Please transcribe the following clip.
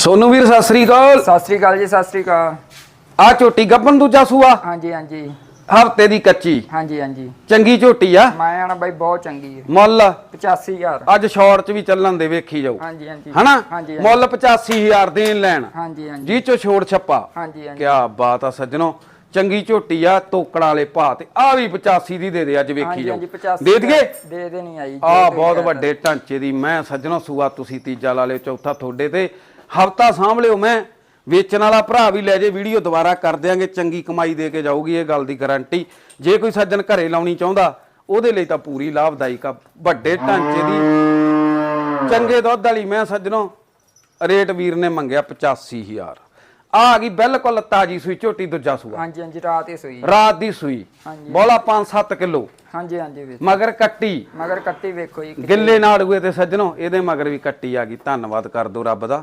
ਸੋਨੂ ਵੀਰ ਸਤਿ ਸ੍ਰੀ ਅਕਾਲ। ਸਤਿ ਸ੍ਰੀ ਅਕਾਲ ਜੀ ਸਤਿ ਸ੍ਰੀ ਅਕਾਲ। ਆ ਝੋਟੀ ਗੱਬਨ ਦੂਜਾ ਸੂਆ ਹਾਂਜੀ ਹਾਂਜੀ। ਹਫ਼ਤੇ ਦੀ ਕੱਚੀ। ਹਾਂਜੀ ਹਾਂਜੀ। ਚੰਗੀ ਝੋਟੀ ਆ? ਮੈਂ ਆਣਾ ਬਾਈ ਬਹੁਤ ਚੰਗੀ ਹੈ ਮੁੱਲ? 85000 ਅੱਜ ਸ਼ਾਰਟ ਚ ਵੀ ਚੱਲਣ ਦੇ ਵੇਖੀ ਜਾਓ। ਹਾਂਜੀ ਹਾਂਜੀ। ਹਨਾ। ਮੁੱਲ 85000 ਦੇਣ ਲੈਣ। ਹਾਂਜੀ ਹਾਂਜੀ। ਜੀ ਚੋ ਛੋੜ ਛੱਪਾ। ਹਾਂਜੀ ਹਾਂਜੀ। ਕਿਆ ਬਾਤ ਆ ਸੱਜਣੋ। ਚੰਗੀ ਝੋਟੀ ਆ ਤੋਕੜਾਂ ਵਾਲੇ ਭਾਅ ਤੇ। ਆ ਵੀ 85 ਦੀ ਦੇ ਦੇ ਅੱਜ ਵੇਖੀ ਜਾਓ। ਹਾਂਜੀ 85 ਦੇ ਦਈਏ? ਦੇ ਦੇ ਨਹੀਂ ਆਈ। ਆ ਬਹੁਤ ਵੱਡੇ ਢਾਂਚੇ ਦੀ। ਮੈਂ ਸੱਜਣੋ ਸੂਆ ਤੁਸੀਂ ਤੀਜਾ ਲਾ ਲਿਓ ਚੌਥਾ ਤੁਹਾਡੇ ਤੇ। ਹਫਤਾ ਸਾਂਭ ਲਿਓ ਮੈਂ। ਵੇਚਣ ਵਾਲਾ ਭਰਾ ਵੀ ਲੈ ਜੇ ਵੀਡੀਓ ਦੁਬਾਰਾ ਕਰ ਦਿਆਂਗੇ ਚੰਗੀ ਕਮਾਈ ਦੇ ਕੇ ਜਾਊਗੀ ਇਹ ਗੱਲ ਦੀ ਗਾਰੰਟੀ ਜੇ ਕੋਈ ਸੱਜਣ ਘਰੇ ਲਾਉਣੀ ਚਾਹੁੰਦਾ ਉਹਦੇ ਲਈ ਤਾਂ ਪੂਰੀ ਲਾਭਦਾਇਕ ਆ। ਵੱਡੇ ਢਾਂਚੇ ਦੀ ਚੰਗੇ ਦੁੱਧ ਵਾਲੀ ਮੈਂ ਸੱਜਣੋ ਰੇਟ ਵੀਰ ਨੇ ਮੰਗਿਆ 85000 ਆ ਗਈ ਬਿਲਕੁਲ ਤਾਜੀ ਸੂਈ ਝੋਟੀ ਦੂਜਾ ਸੂਆ। ਹਾਂਜੀ ਹਾਂਜੀ ਰਾਤ ਹੀ ਸੋਈ। ਰਾਤ ਦੀ ਸੂਈ। ਹਾਂਜੀ। ਬੋਲਾ 5-7 ਕਿਲੋ। ਹਾਂਜੀ ਹਾਂਜੀ ਮਗਰ ਕੱਟੀ। ਮਗਰ ਕੱਟੀ ਵੇਖੋ ਜੀ ਗਿੱਲੇ ਨਾੜੂਏ ਤੇ ਸੱਜਣੋ ਇਹਦੇ ਮਗਰ ਵੀ ਕੱਟੀ ਆ ਗਈ। ਧੰਨਵਾਦ ਕਰ ਦੋ ਰੱਬ ਦਾ।